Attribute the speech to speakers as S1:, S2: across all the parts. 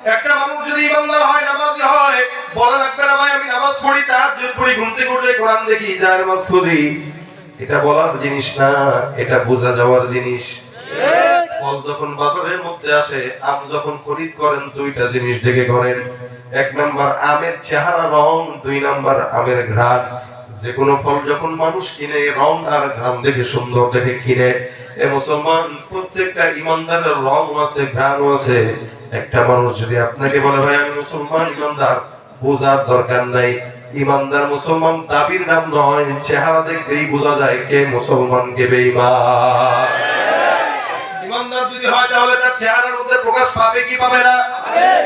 S1: একটা মানুষ যদি ইমানদার হয়, নামাজি হয়, বলা লাগবে না, ভাই, আমি নামাজ পড়ি, তার পড়ি, ঘুম থেকে উঠলে কোরআন দেখি, যার নামাজ পড়ি। এটা বলার জিনিস না, এটা বোঝা যাওয়ার জিনিস। ফল যখন বাজারের মধ্যে আসে, আম যখন খরিদ করেন, দুইটা জিনিস দেখে করেন। এক নাম্বার আমের চেহারা রং, দুই নাম্বার আমের ঘ্রাণ। যে কোনো ফল যখন মানুষ কিনে, রং আর ঘ্রাণ দেখে সুন্দর দেখে কিনে। এ মুসলমান, প্রত্যেকটা ইমানদারের রং আছে, ঘ্রাণও আছে। একটা মানুষ যদি আপনাকে বলে, ভাই, আমি মুসলমান, ইমানদার, বোঝার দরকার নাই। ইমানদার মুসলমান দাবির নাম নয়, চেহারা দেখলেই বোঝা যায় কে মুসলমান, কে বেঈমান। ইমানদার যদি হয়, তাহলে তার চেহারার মধ্যে প্রকাশ পাবে কি পাবে না?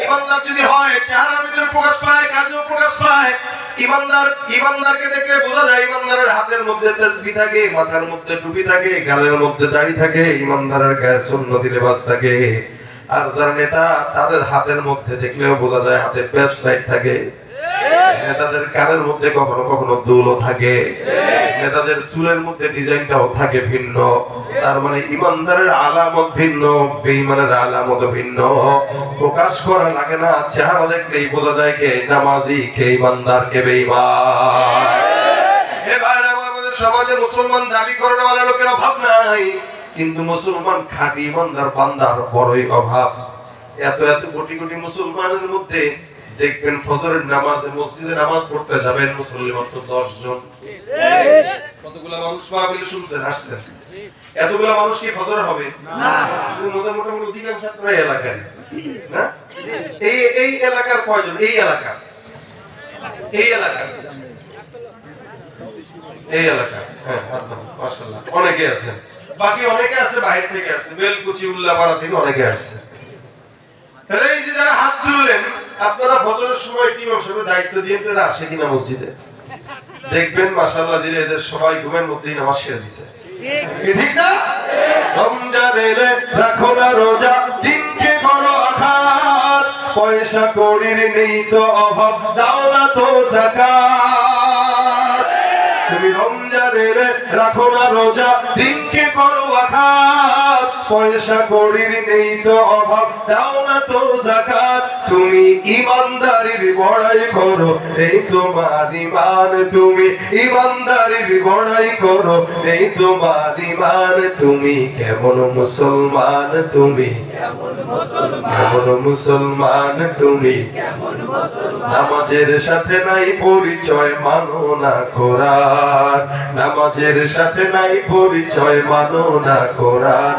S1: ইমানদার যদি হয়, চেহারার ভিতরে প্রকাশ পায়, কাজেও প্রকাশ পায়, ইমানদার, ইমানদারকে দেখলে বোঝা যায় ইমানদারের হাতের মধ্যে তেসবি থাকে, মাথার মধ্যে টুপি থাকে, গালের মধ্যে দাড়ি থাকে ইমানদারের গায়ে সুন্নতি লেবাস থাকে। আর যারা নেতা, তাদের হাতের মধ্যে দেখলেও বোঝা যায় হাতে বেস্ট লাইট থাকে। নেতাদের কানের মধ্যে কখনো কখনো দুলও থাকে। নেতাদের চুলের মধ্যে ডিজাইনটাও থাকে ভিন্ন। তার মানে ইমানদারের আলামত ভিন্ন, বেঈমানের আলামত ভিন্ন। প্রকাশ করা লাগে না, চেহারা দেখলেই বোঝা যায় কে নামাজি, কে ইমানদার, কে বেঈমান। সমাজে মুসলমান দাবি করে নেওয়ালা লোকের অভাব নাই। কিন্তু মুসলমান খাঁটি ইমানদার বান্দার বড়ই অভাব। এত এত কোটি কোটি মুসলমানের মধ্যে দেখবেন ফজরের নামাজে মসজিদে নামাজ পড়তে যাবেন মুসল্লি মাত্র দশ জন। কতগুলা মানুষ মাহফিলে শুনছেন আসছেন? এতগুলা মানুষ কি ফজর হবে? না। মোটামুটি অধিকাংশ আপনার এলাকায়। না? এই এই এলাকার কয়জন? এই এলাকার এই এই এলাকা। হ্যাঁ মাশাআল্লাহ। অনেকে আছেন। বাকি অনেকে আছে বাইরে থেকে আসছে বেলকুচি উল্লাপাড়া থেকে অনেকে আসছে তাহলে এই যে যারা হাত তুললেন আপনারা ফজরের সময় কি হিসেবে দায়িত্ব দিয়ে তারা আসে কিনা মসজিদে? দেখবেন, মাশাআল্লাহ দিলে এদের সবাই ঘুমের মধ্যেই নামাজ সেরে দিছে। ঠিক না? রমজান এলে রাখো না রোজা, দিনকে করো আঘাত। পয়সা কড়ির নেই তো অভাব, দাও না তো জাকাত। তুমি রমজানের রাখো না রোজা, দিনকে করো আঘাত। পয়সা কড়ির নেই তো অভাব দাও না তো জাকাত। তুমি ইমানদারির বড়াই করো এই তোমার ইমান। তুমি ইমানদারির বড়াই করো এই তোমার ইমান। তুমি কেমন মুসলমান তুমি কেমন মুসলমান? তুমি নামাজের সাথে নাই পরিচয় মানো না কোরআন। নামাজের সাথে নাই পরিচয় মানো না কোরআন।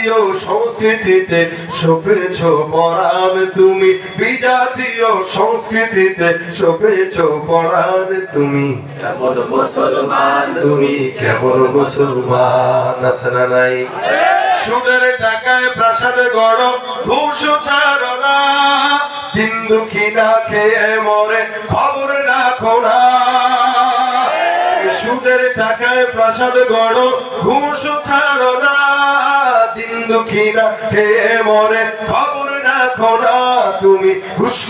S1: বিজাতীয় সংস্কৃতিতে সপেছ পরাণ তুমি। বিজাতীয় সংস্কৃতিতে সপেছ পরাণ তুমি। কেমন মুসলমান তুমি? কেমন মুসলমান আছে না নাই? সুদের টাকায় প্রাসাদে গড় ঘুষ ছাড়ো না। দিন দুঃখী না খেয়ে মরে খবর রাখো না। সুদের টাকায় প্রাসাদ গড় ঘুষ ছাড়ো না। দিন দুঃখী না খেয়ে মরে খবর রাখো না তুমি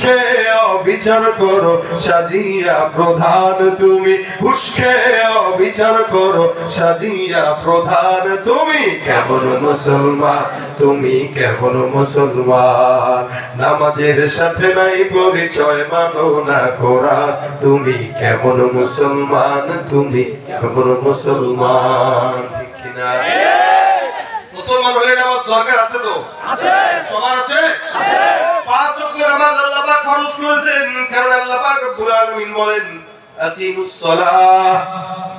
S1: খেয়ে অবিচার করো, সাজিয়া প্রধান তুমি। খেয়ে অবিচার করো, সাজিয়া প্রধান তুমি। কেমন মুসলমান, তুমি কেমন মুসলমান? নামাজের সাথে নাই পরিচয়, মানো না কোরআন। তুমি কেমন মুসলমান, তুমি কেমন মুসলমান, ঠিক কিনা? দরকার আছে তো? আছে। সবার আছে? আছে। পাঁচ ওয়াক্ত নামাজ আল্লাহ পাক ফরজ করেছেন কারণ আল্লাহ পাক রব্বুল আলামিন বলেন আকিমুস সালাহ।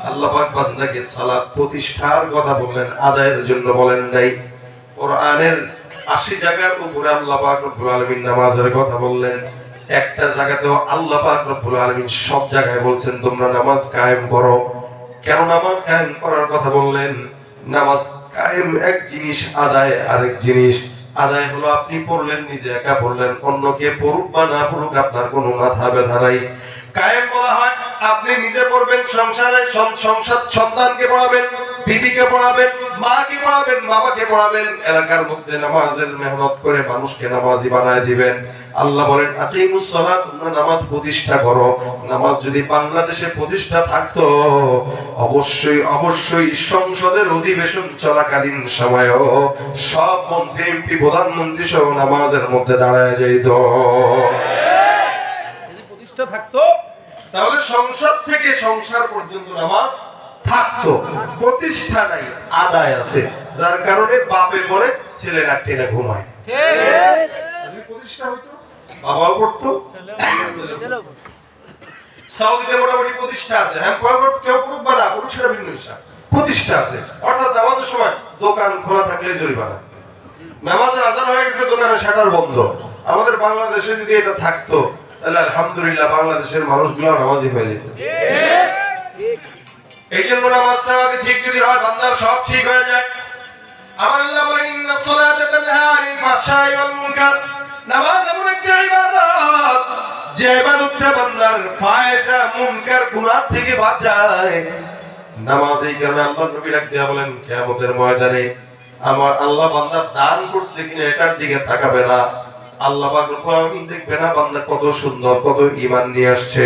S1: আল্লাহ পাক বান্দাকে সালাত প্রতিষ্ঠার কথা বললেন আদায়ের জন্য বলেন নাই। কোরআনের 80 জায়গার উপরে আল্লাহ পাক রব্বুল আলামিন নামাজের কথা বললেন। একটা জায়গাতেও আল্লাহ পাক রব্বুল আলামিন সব জায়গায় বলছেন তোমরা নামাজ কায়েম করো। কেন নামাজ কায়েম করার কথা বললেন? নামাজ কায়েম এক জিনিস আদায়, আরেক জিনিস আদায় হলো আপনি পড়লেন নিজে একা পড়লেন অন্য কে পড়ুক বা না পড়ুক আপনার কোনো মাথা ব্যথা নাই। কায়েম বলা হয়, আপনি নিজে পড়বেন, সংসারে সংসার সন্তানকে পড়াবেন বিবিকে পড়াবেন, মাকে পড়াবেন, বাবাকে পড়াবেন, এলাকার মধ্যে নামাজের মেহনত করে মানুষকে নামাজি বানায় দিবেন। আল্লাহ বলেন তোমরা নামাজ প্রতিষ্ঠা করো। নামাজ যদি বাংলাদেশে প্রতিষ্ঠা থাকতো, অবশ্যই অবশ্যই সংসদের অধিবেশন চলাকালীন সময়ও সব মন্ত্রী, এমপি, প্রধানমন্ত্রী সহ নামাজের মধ্যে দাঁড়ায় যেত।
S2: প্রতিষ্ঠা থাকতো,
S1: তাহলে সংসদ থেকে সংসার পর্যন্ত নামাজ থাকতো প্রতিষ্ঠা নাই আদায় আছে যার কারণে বাপে পরে ছেলেরা টেনে ঘুমায়। প্রতিষ্ঠা হইতো বাবাও সাউদিতে মোটামুটি প্রতিষ্ঠা আছে হ্যাঁ কেউ ভিন্ন প্রতিষ্ঠা আছে অর্থাৎ আমাদের সময় দোকান খোলা থাকলে জরিমানা। নামাজের আজান হয়ে গেছে দোকানের শাটার বন্ধ। আমাদের বাংলাদেশে যদি এটা থাকতো তাহলে আলহামদুলিল্লাহ বাংলাদেশের মানুষগুলো নামাজি হয়ে যেত। এই জন্য ঠিক যদি হয়, বান্দার সব ঠিক হয়ে যায়। আমার আল্লাহ নামাজ বান্দার এই কারণে আল্লাহ বলেন ময়দানে আমার আল্লাহ বান্দার দান করছে কিনা এটার দিকে তাকাবে না। আল্লাহ দেখবে না বান্দা কত সুন্দর, কত ঈমান নিয়ে আসছে।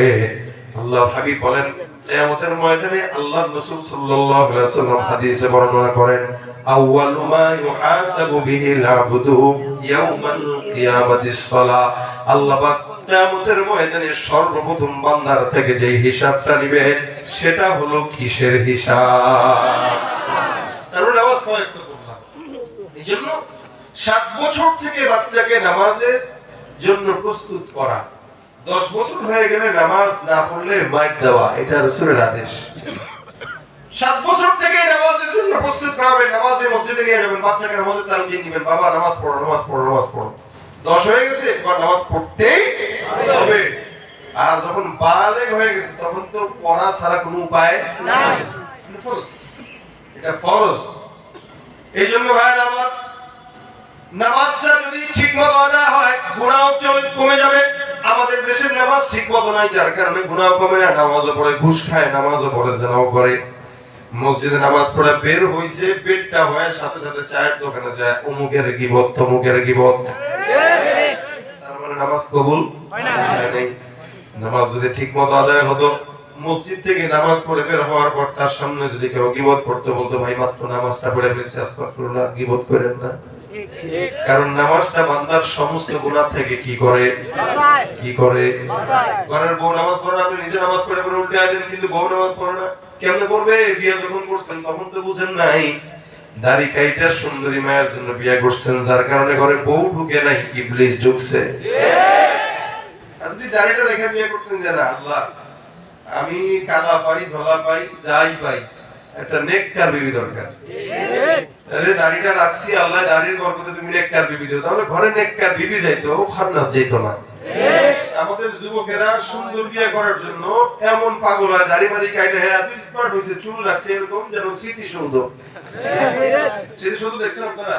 S1: আল্লাহ হাবিব বলেন কিয়ামতের ময়দানে আল্লাহ রাসূল সাল্লাল্লাহু আলাইহি ওয়াসাল্লাম হাদিসে বর্ণনা করেন, আউয়ালু মা ইউহাসাবু বিহিল আবদু ইয়াউমাল কিয়ামাতিস সালাহ আল্লাহ পাক কিয়ামতের ময়দানে সর্বপ্রথম বান্দার থেকে যে হিসাবটা নিবে, সেটা হলো কিসের হিসাব? তারপর নামাজ কয়েক তো পড়লাম এই জন্য সাত বছর থেকে বাচ্চাকে নামাজের জন্য প্রস্তুত করা। দশ বছর হয়ে গেলে নামাজ না পড়লে মাইক দেওয়া, এটা আদেশ সাত বছর থেকে নামাজের জন্য প্রস্তুত নামাজে মসজিদে নিয়ে যাবেন, বাচ্চাকে নামাজের বাবা, নামাজ পড়ো নামাজ পড়ো নামাজ পড়ো দশ হয়ে গেছে, এবার নামাজ পড়তেই হবে আর যখন হয়ে গেছে, তখন তো পড়া ছাড়া কোনো উপায়
S2: নাই।
S1: এটা ফরজ। এই জন্য ভাই আমার, নামাজটা যদি ঠিক মতো আদায় হয় গুণাও কমে যাবে আমাদের দেশের নামাজ ঠিক মতো নাই যার কারণে গুণাও কমে না নামাজও পড়ে ঘুষ খায় নামাজও পড়ে জানাও করে। মসজিদে নামাজ পড়ে বের হইছে পেটটা হয়ে সাথে সাথে চায়ের দোকানে যায় অমুকের গিবত তমুকের গিবত। তার মানে নামাজ কবুল। নামাজ যদি ঠিক মতো আদায় হতো মসজিদ থেকে নামাজ পড়ে বের হওয়ার পর তার সামনে যদি কেউ গিবত করতে বলতো ভাই মাত্র নামাজটা পড়ে ফেলেছি আস্তাগফিরুল্লাহ গিবত করেন না। কারণ নামাজটা বান্দার সমস্ত গুনাহ থেকে কি করে? কি করে? ঘরের বউ নামাজ পড়ে আপনি নিজে নামাজ পড়ে পড়ে উল্টে আছেন কিন্তু বউ নামাজ পড়ে না। কেমনে বিয়ে যখন করছেন তখন তো বুঝেন নাই। দাড়ি কাইটা সুন্দরী মায়ের জন্য বিয়ে করছেন যার কারণে ঘরে বউ ঢুকে নাই ইবলিস ঢুকছে। যদি দাড়িটা রেখে বিয়ে করতেন যে না আল্লাহ আমি কালা পাই ধলা পাই যাই পাই একটা নেককার বিবি দরকার। তাহলে দাড়িটা রাখছি, আল্লাহ দাড়ির বরকতে তুমি নেককার বিবি দিও। তাহলে ঘরে নেককার বিবি যাইতো খান্নাস যাইতো না। আমাদের যুবকেরা সুন্দর বিয়ে করার জন্য এমন পাগল হয়, দাড়ি মারি কাটে হ্যাঁ এত স্মার্ট হয়েছে চুল রাখছে, এরকম যেন স্মৃতিসৌধ। স্মৃতিসৌধ দেখছেন আপনারা?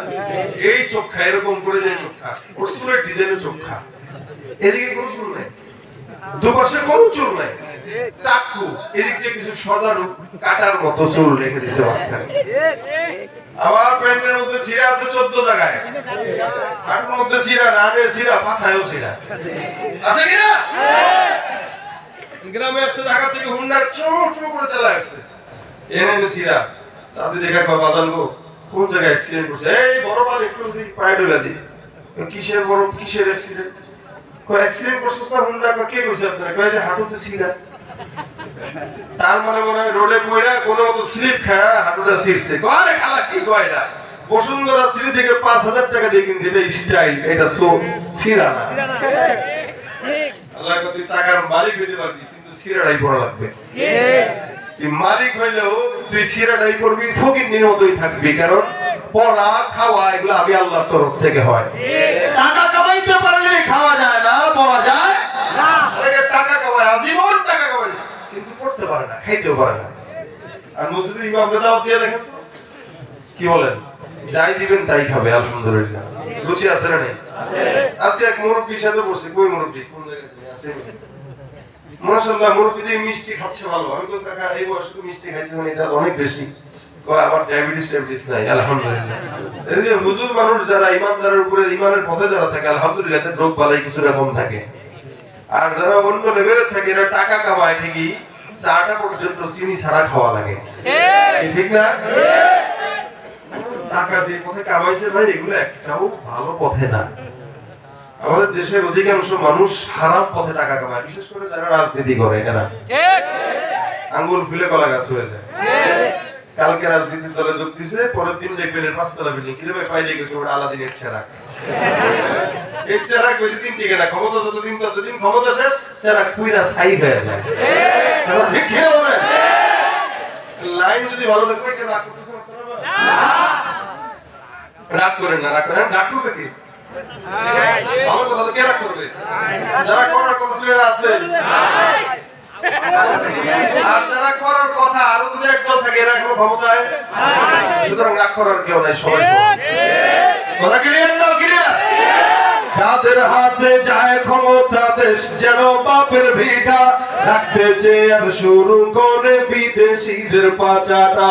S1: এই চোখা এরকম করে যে চোখা ওর চুলের ডিজাইনের চোখা এদিকে কোনো চুল নাই। দুপাশে কোনো চুল নাই। টাকু, এদিক কিছু সজারু কাটার মতো চুল রেখে দিছে মাঝখানে। আবার প্যান্টের মধ্যে আছে চোদ্দ জায়গায়। হাঁটুর মধ্যে আছে কিনা গ্রামে আসছে ঢাকা থেকে হুন্ডার চো চো করে চালা আসছে। এনে চাষি দেখা কোন জায়গায় অ্যাক্সিডেন্ট করছে এই বড় মাল একটু পায়ে ডলে দি কিসের বড়, কিসের অ্যাক্সিডেন্ট কয় অ্যাক্সিডেন্ট করছিস না? হুন্ডা কে কইছে আপনারা? কয় যে হাঁটুতে সিরা তার মানে মনে হয় রোডে পড়া কোনো মতো স্লিপ খায় হাঁটুটা ছিঁড়ছে কয় খালা কি কয় এটা? বসুন্ধরা সিঁড়ি থেকে পাঁচ হাজার টাকা দিয়ে কিনছে এটা স্টাইল এটা সো ছিঁড়া না। আল্লাহ তুই টাকার মালিক হইতে পারবি কিন্তু সিরাটাই পড়া লাগবে। তুই মালিক হইলেও তুই সিরাটাই করবি ফকির দিন মতোই থাকবি কারণ পড়া খাওয়া এগুলো আমি আল্লাহর তরফ থেকে হয়। টাকা কামাইতে পারলে খাওয়া যায় না। পড়া যায় অনেকে টাকা কামায় আজীবন টাকা কামায়। কিন্তু পড়তে পারে না খাইতেও পারে না। আর মসজিদের ইমামকে দাওয়াত দিয়ে দেখেন কি বলেন? যাই দিবেন তাই খাবে আলহামদুলিল্লাহ। রুচি আছে না নেই? আজকে এক সাথে বসে কই মুরব্বী? কোন জায়গায় আছে মাশাআল্লাহ মুরব্বী দিয়ে মিষ্টি খাচ্ছে ভালো। আমি তো কাকা এই বয়সে মিষ্টি খাইছে মানে এটা অনেক বেশি। আমার ডায়াবেটিস ডায়াবেটিস নাই আলহামদুলিল্লাহ। হুজুর মানুষ যারা ইমানদারের উপরে ইমানের পথে যারা থাকে আলহামদুলিল্লাহ রোগ বালাই কিছুটা কম থাকে। আর যারা অন্য লেভেলে থাকে এরা টাকা কামায় ঠিকই চাটা পর্যন্ত চিনি ছাড়া খাওয়া লাগে। ঠিক। না? টাকা দিয়ে পথে কামাইছে ভাই এগুলো একটাও ভালো পথে না। আমাদের দেশের অধিকাংশ মানুষ হারাম পথে টাকা কামায় বিশেষ করে যারা রাজনীতি করে এরা। আঙ্গুল ফুলে কলা গাছ হয়ে যায়। কালকে রাজনীতির দলে যোগ দিছে, পরের দিন দেখবেন পাঁচতলা বিল্ডিং কীভাবে পাইলে গেছে, ওটা আলাদিনের ছেড়া। এই ছেড়া টিকে না, ক্ষমতা যতদিন ততদিন ক্ষমতা শেষ, ছেড়া কুইরা ছাই হয়ে যায়। ঠিক না লাইন যদি ভালো থাকবে কেন রাগ করেন না, রাগ করেন। রাগ করবে কি? ভালো কথা কে রাগ করবে? যারা করার ছেলেরা আছে যাদের হাতে যায় ক্ষমতা, দেশ যেন বাপের ভিটা, রাখতে চেয়ে আর শুরু করে বিদেশিদের পাচাটা।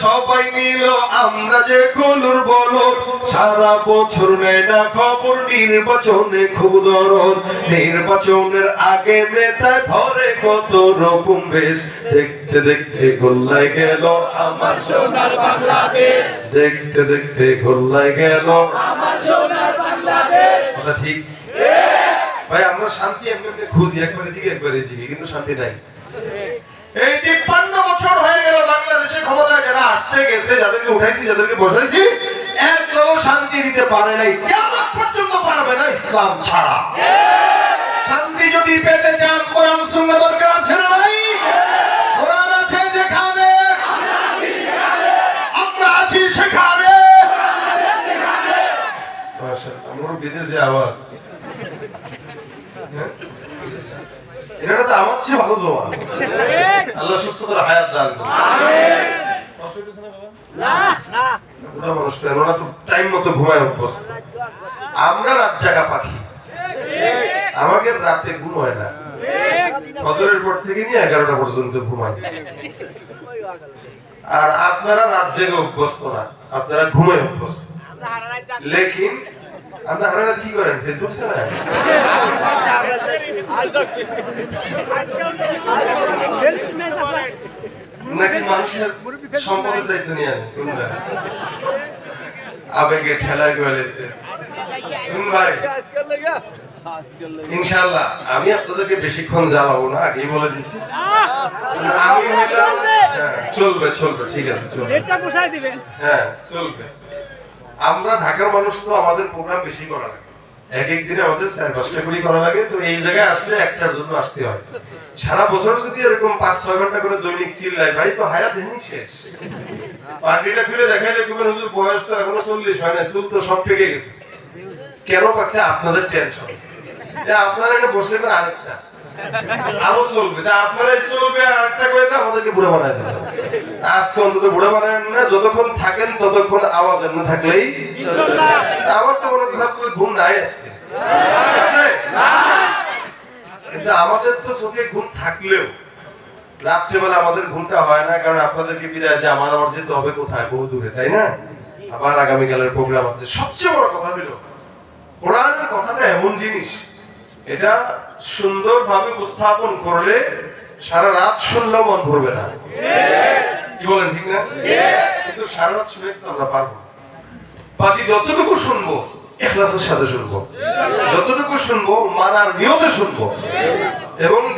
S1: সবাই নিল আমরা যে কলুর বলো, সারা বছর নেয় খবর, নির্বাচনে খুব দরদ। নির্বাচনের আগে নেতা ধরে কত রকম বেশ। দেখতে দেখতে গোল্লায় গেল আমার সোনার বাংলাদেশ। দেখতে দেখতে গোল্লায় গেল আমার সোনার বাংলাদেশ। ঠিক? ভাই, আমরা শান্তি এমনি খুঁজি, একবারে দিকে একবারে দিকে কিন্তু শান্তি নাই। এই তিপ্পান্ন বছর হয়ে গেল ক্ষমতায় যারা আসছে, গেছে, যাদেরকে উঠাইছি, যাদেরকে বসাইছি একদম শান্তি দিতে পারে নাই। কেমন পর্যন্ত পারবে না ইসলাম ছাড়া। শান্তি যদি পেতে চান, কোরআন, সুন্নাহ দরকার আছে না নাই? আমরা আছি সেখানে। বিদেশে আওয়াজ হ্যাঁ? তো আমার চেয়ে ভালো আল্লাহ সুস্থতার হায়াত দান কষ্ট হইতেছে না বাবা? বুড়া মানুষ তো, ওরা তো টাইম মতো ঘুমায় অভ্যস্ত। আমরা রাত জাগা পাখি। আমাকে রাতে ঘুম হয় না। ফজরের পর থেকে নিয়ে এগারোটা পর্যন্ত ঘুমাই। আর আপনারা রাত জেগে অভ্যস্ত না। আপনারা ঘুমায় অভ্যস্ত। লেকিন আপনারা কি করেন? ফেসবুক চালায়? নাকি মানুষের সম্পদের দায়িত্ব নিয়ে আবেগে ঠেলায় গেলেছে ভাই ইনশাআল্লাহ আমি আপনাদেরকে বেশিক্ষণ জ্বালাবো না আগেই বলে দিছি। আমি হ্যাঁ, চলবে চলবে ঠিক আছে চলবে। হ্যাঁ চলবে। আমরা ঢাকার মানুষ তো আমাদের প্রোগ্রাম বেশি করা লাগে। এক এক দিনে আমাদের চার পাঁচটা করে করা লাগে, তো এই জায়গায় আসলে একটার জন্য আসতে হয়। সারা বছর যদি এরকম পাঁচ, ছয় ঘণ্টা করে দৈনিক সিল দেয় ভাই তো হায়াত এমনি শেষ। পার্টিটা খুলে দেখাইলে তুমি হুজুর, বয়স তো এখনও চল্লিশ হয় না চুল তো সব পেকে গেছে। কেন পাচ্ছে আপনাদের টেনশন আপনারা এটা বসলে আরেকটা। আরও চলবে। আমার কিন্তু আমাদের তো চোখে ঘুম থাকলেও রাত্রেবেলা আমাদের ঘুমটা হয় না, কারণ আপনাদেরকে বিদায় যে আমার আবার যেতে হবে কোথায়? বহু দূরে, তাই না? আবার আগামীকালের প্রোগ্রাম আছে। সবচেয়ে বড় কথা হলো, কোরআনের কথাটা এমন জিনিস এটা সুন্দরভাবে উপস্থাপন করলে সারা রাত শুনলেও মন ভরবে না। কি বলেন, ঠিক না? কিন্তু সারা রাত শুনে তো আমরা পারব। বাকি যতটুকু শুনব এখলাসের সাথে শুনব। যতটুকু শুনব, মানার নিয়তে শুনব। এবং